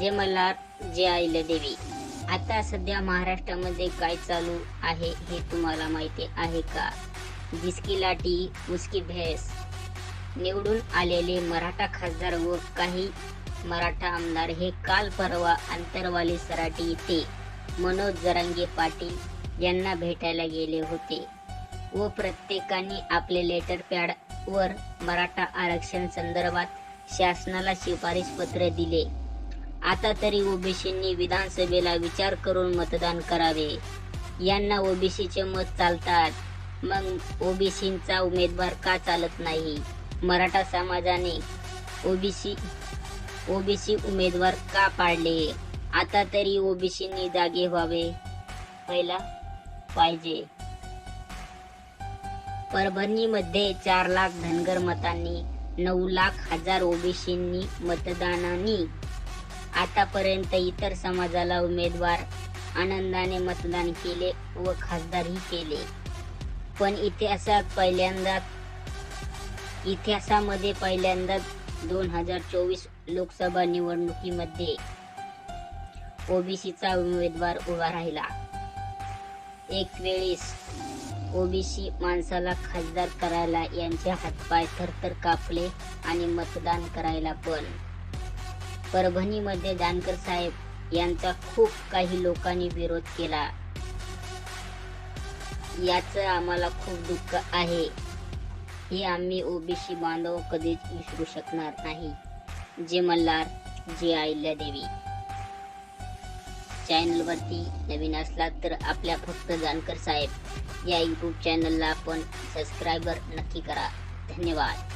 जे मला जे आईला देवी. आता सध्या महाराष्ट्रामध्ये काय चालू आहे हे तुम्हाला माहिती आहे का? जिसकी लाटी उसकी भैंस. निवडून आलेले मराठा खासदार व काही मराठा आमदार हे काल परवा अंतरवाली सराटी येथे मनोज जरांगे पाटील यांना भेटायला गेले होते व प्रत्येकाने आपले लेटर पॅड वर मराठा आरक्षण संदर्भात शासनाला शिफारस पत्र दिले. आता तरी ओबीसींनी विधानसभेला विचार करून मतदान करावे. यांना ओबीसीचे मत चालतात. मग ओबीसींचा उमेदवार का चालत नाही? मराठा समाजाने ओबीसी ओबीसी उमेदवार का पाडले? आता तरी ओबीसींनी जागे व्हावे. व्हायला पाहिजे. परभणीमध्ये चार लाख धनगर मतांनी नऊ लाख हजार ओबीसींनी मतदानाने आतापर्यंत इतर समाजाला उमेदवार आनंदाने मतदान केले व खासदारही केले. पण इतिहासात पहिल्यांदा इतिहासामध्ये पहिल्यांदा दोन हजार चोवीस लोकसभा निवडणुकीमध्ये ओबीसीचा उमेदवार उभा राहिला. एक वेळेस ओबीसी माणसाला खासदार करायला यांचे हातपाय थरथर कापले आणि मतदान करायला पण परभणीमध्ये जानकर साहेब यांचा खूप काही लोकांनी विरोध केला. याचं आम्हाला खूप दुःख आहे. हे आम्ही ओबीसी बांधव कधीच विसरू शकणार नाही. जे मल्हार जे आईल्या देवी. चॅनलवरती नवीन असला तर आपल्या फक्त जानकर साहेब या यूट्यूब चॅनलला आपण सबस्क्रायबर नक्की करा. धन्यवाद.